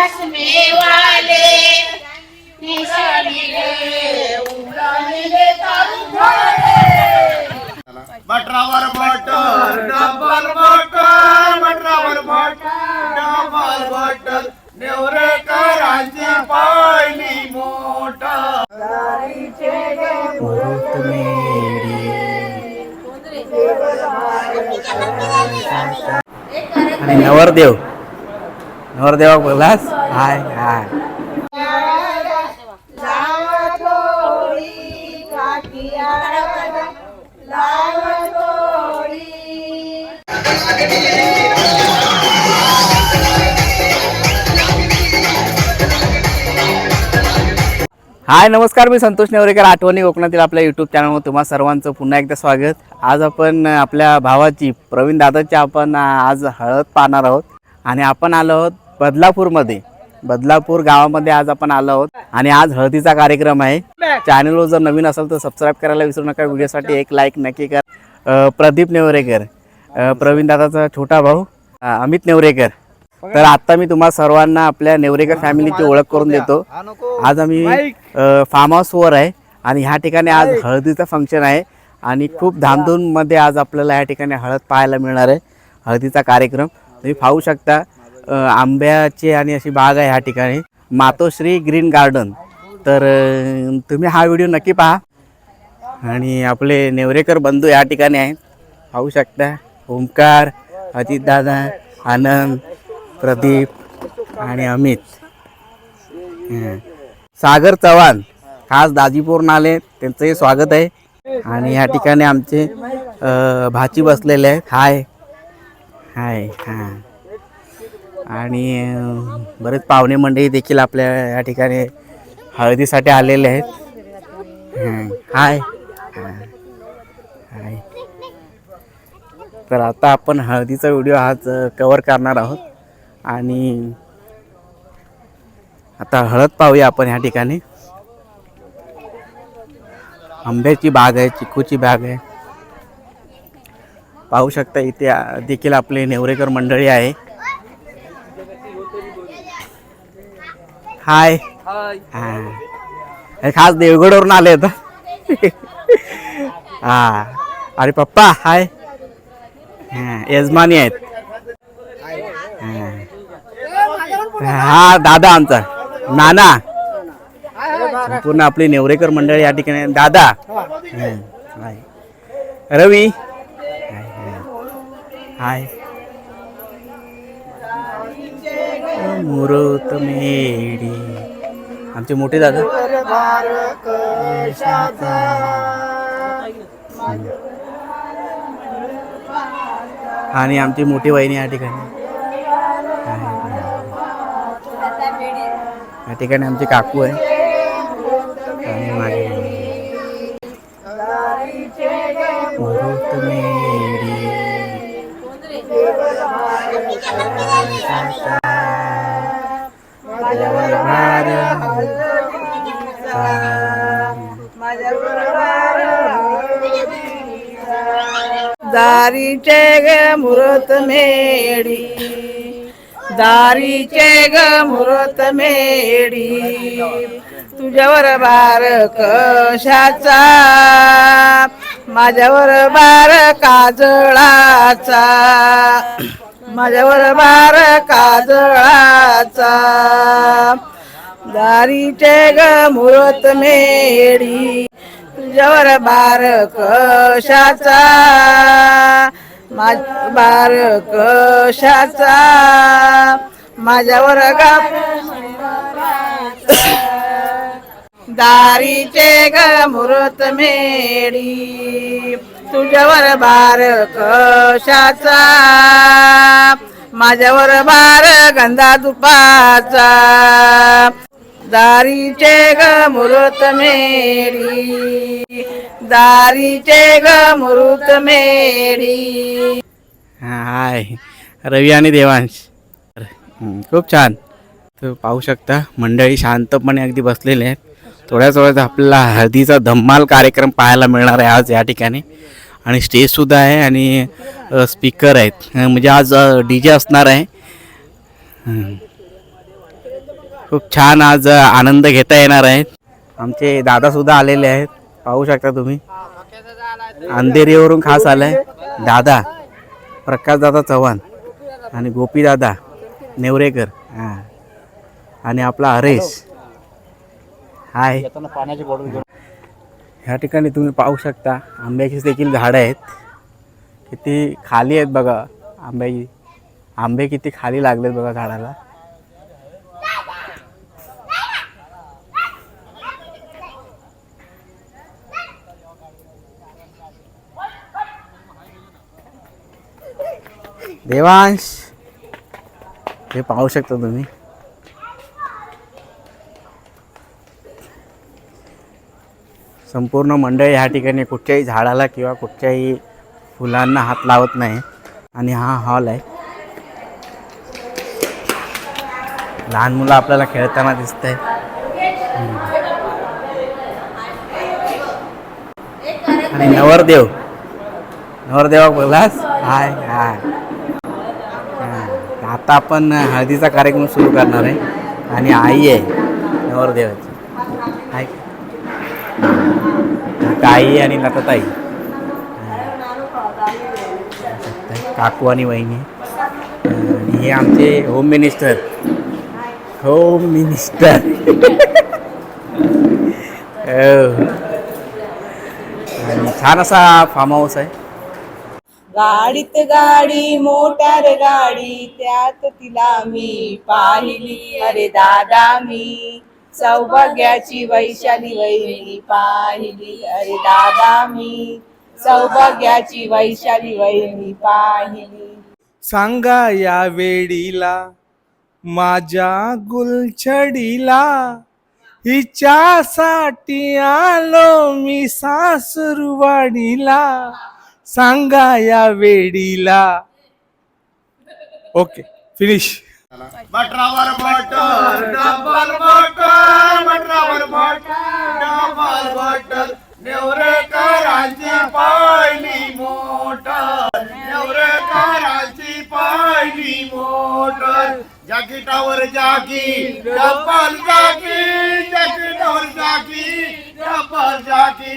चष्मे वाले. निशाणीले उडाले तारू बटरावर बटर डबल बटर बटरावर बटर डबल बटर नेवरेकरांची पहिली मोटर. आणि नवरदेव. नवरदेवा बोलास हाय हाय। हाय नमस्कार मी संतोष नेवरेकर आठवणी कोकणातील आपल्या यूट्यूब चॅनलवर तुम्हा सर्वांचं पुन्हा एकदा स्वागत. आज आपण आपल्या भावाची प्रवीण दादाची आपण आज हळद पाहणार आहोत. आणि आपण आलो आहोत बदलापूरमध्ये. बदलापूर गावामध्ये आज आपण आलो आहोत. आणि आज हळदीचा कार्यक्रम आहे. चॅनलवर जर नवीन असेल तर सबस्क्राईब करायला विसरू नका. व्हिडिओसाठी एक लाईक नक्की कर. प्रदीप नेवरेकर. प्रवीण दादाचा छोटा भाऊ अमित नेवरेकर. तर आता मी तुम्हाला सर्वांना आपल्या नेवरेकर फॅमिलीची ओळख करून देतो. आज आम्ही फार्म हाऊसवर आहे. आणि ह्या ठिकाणी आज हळदीचं फंक्शन आहे. आणि खूप धामधूममध्ये आज आपल्याला ह्या ठिकाणी हळद पाहायला मिळणार आहे. हळदीचा कार्यक्रम. तुम्ही पाहू शकता. आंब्याचे आणि अशी बाग आहे ह्या ठिकाणी. Matoshri green garden. तर तुम्ही हा व्हिडिओ नक्की पहा. आणि आपले नेवरेकर बंधू या ठिकाणी आहेत. पाहू शकता. ओंकार अजितदादा आनंद प्रदीप आणि अमित. सागर चव्हाण. खास दाजीपूरनं आले त्यांचंही स्वागत आहे. आणि या ठिकाणी आमचे भाची बसलेले आहेत. हाय. हाय. हां. आणि बरेच पाहुणे मंडळी देखील आपल्या या ठिकाणी हळदीसाठी आलेले आहेत. हाय. हाय. तर आता आपण हळदीचा व्हिडिओ आज कवर करणार आहोत. आणि आता हळद पाहूया आपण ह्या ठिकाणी. आंब्याची बाग आहे चिकूची बाग आहे. पाहू शकता इथे देखील आपले नेवरेकर मंडळी आहे. हाय. हा. हे खास देवगडवरून आले आता. हा. अरे पप्पा हाय. हा यजमानी आहेत. हा. दादा आमचा. नाना. संपूर्ण आपली नेवरेकर मंडळी या ठिकाणी. दादा. हाय. रवी. हाय, हाय. हाय मुरत मेडी आमचे मोठे दादा. आणि आमची मोठी वहिनी या ठिकाणी. या ठिकाणी आमचे काकू आहे. आणि मागे. मुहूर्त दारीचे ग मुरत मेडी दारीचे ग मुरत मेडी तुझ्यावर बार कशाचा? माझ्यावर बार काजळाचा. माझ्यावर बार काजळाचा. दारीचे ग मुरत मेडी तुझ्यावर बार कशाचा? मा बार कशाचा? माझ्यावर गाप दारीचे ग मुहूर्त मेडी तुझ्यावर बार कशाचा? माझ्यावर बार गंधा दुपाचा. दारीचे ग मुहूर्त मेरी दारीचे ग मुरुत मेडी हाय रवी आणि देवांश. खूप छान. तर पाहू शकता मंडळी शांतपणे अगदी बसलेले आहेत. थोड्याच वेळात आपल्याला हळदीचा धम्माल कार्यक्रम पाहायला मिळणार आहे आज या ठिकाणी. आणि स्टेजसुद्धा आहे आणि स्पीकर आहेत. म्हणजे आज डी जे असणार आहे. खूप छान आज आनंद घेता येणार आहे. आमचे दादा सुद्धा आलेले आहेत. पाहू शकता तुम्ही. अंधेरीवरून खास आलाय. दादा प्रकाश दादा चव्हाण आणि गोपी दादा नेवरेकर. हां. आणि आपला हरेश. हाय. ह्या ठिकाणी तुम्ही पाहू शकता आंब्याची देखील झाडं आहेत. किती खाली आहेत बघा. आंब्याची आंबे किती खाली लागलेत बघा झाडाला. देवांश. हे पाहू शकता तुम्ही. संपूर्ण मंडळी ह्या ठिकाणी कुठच्याही झाडाला किंवा कुठच्याही फुलांना हात लावत नाही. आणि हा हॉल आहे. लहान मुलं आपल्याला खेळताना दिसत आहे आणि नवरदेव. नवरदेवा बोलास हाय हाय. आता आपण हळदीचा कार्यक्रम सुरू करणार आहे. आणि आई आहे नवरदेवाची. हाय. आई आणि लताताई काकू आणि वहिनी. आणि हे आमचे होम मिनिस्टर होम मिनिस्टर हो. आणि छान असा फार्म हाऊस आहे. गाडीत गाडी मोटार गाडी त्यात तिला मी पाहिली. अरे दादा मी सौभाग्याची वैशाली वहिनी पाहिली. अरे दादा मी सौभाग्याची वैशाली वहिनी पाहिली. सांगा या वेळीला माझ्या गुलछडीला हिच्यासाठी आलो मी सासुरवाडीला. सांगा या वेडीला. ओके फिनिश बटरावर बटर डबल बटर बटरावर बटर डबल बटर नेवरेकरांची पहिली मोटर नेवरेकरांची पहिली मोटर. जाकीटावर जाकी डबल जाकी जाकीटावर जाकी डबल जाकी.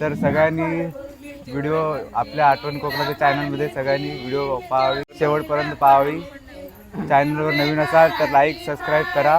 तर सगळ्यांनी व्हिडिओ आपल्या आठवण कोकणाच्या चॅनलमध्ये सगळ्यांनी व्हिडिओ पाहावी. शेवटपर्यंत पाहावी. चॅनलवर नवीन असाल तर लाईक सबस्क्राईब करा.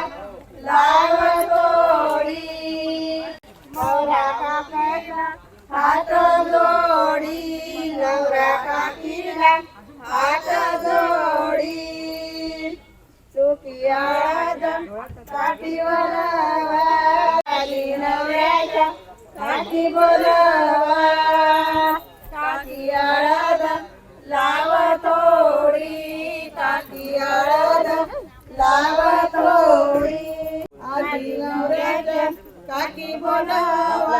हात जोडी नवरा काकीला हात जोडी. चोकियाद काठीवर वाली नवऱ्याच्या काठी बोलवा. काठी हळद लाव थोडी काठी आळद लाव थोडी आधी नवऱ्याच्या काठी बोलावा.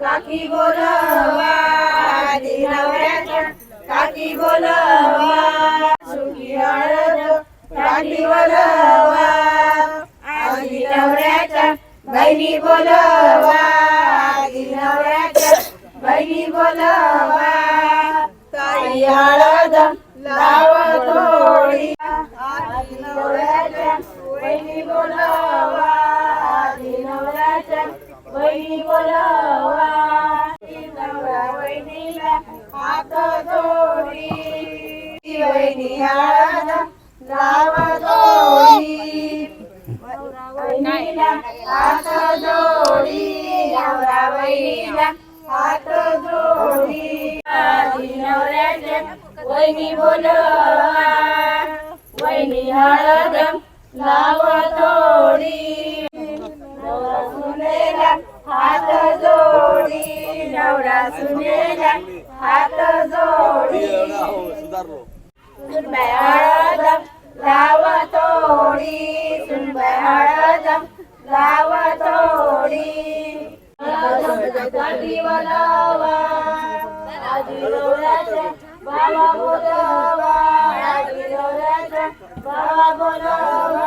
काकी बोलवा नवऱ्याच्या काकी बोलवा. सुखी हळद काकी बोलवा. आधी नवऱ्याच्या बहिणी बोलवा आधी नवऱ्याच्या बहिणी बोलवा. ताई हळद लाव थोडी. आधी नवऱ्याच्या बहिणी बोलवा. बहिणी बोलावा नवरा बहिणीला हात जोडी बहिणी हळद लाव थोडी बहिणीला हात जोडी. नवरा बहिणीला हात जोडी नवऱ्याच्या वहिनी वहिनी हळद लाव तोड़ी नवरा सुनेला हात जोडी नवरा सुनेला हात जोडी. सुनबाई हळद लाव थोडी सुनबाई हळद लाव थोडी बाबा बोलावा बाबा बोलावा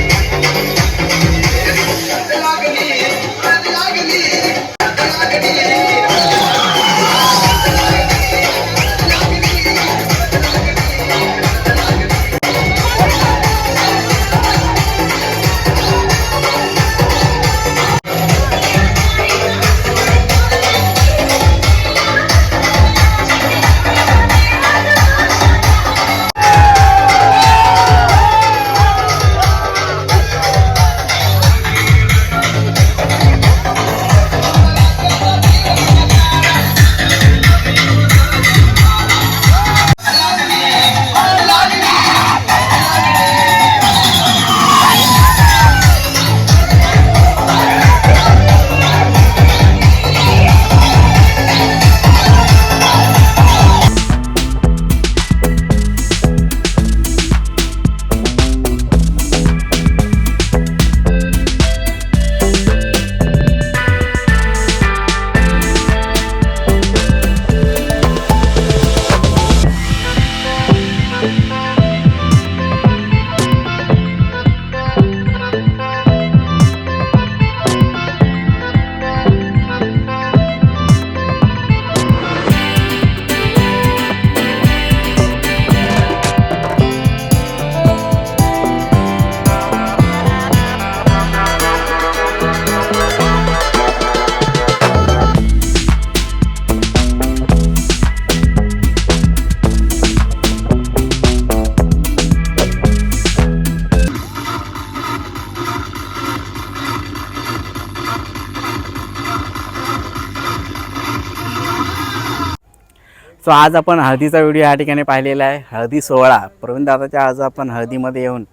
सो आज आपण हळदीचा व्हिडिओ या ठिकाणी पाहिलेला आहे. हळदी सोहळा. प्रवीण दादाच्या आज आपण हळदीमध्ये येऊन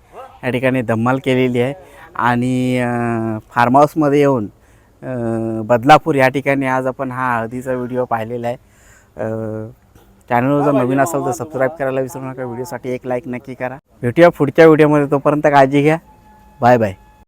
या ठिकाणी धम्माल केलेली आहे. आणि फार्म हाऊसमध्ये येऊन बदलापूर या ठिकाणी आज आपण हा हळदीचा व्हिडिओ पाहिलेला आहे. चॅनलवर जर नवीन असेल तर सबस्क्राईब करायला विसरू नका. व्हिडिओसाठी एक लाईक नक्की करा. भेटूया पुढच्या व्हिडिओमध्ये तोपर्यंत काळजी घ्या. Bye bye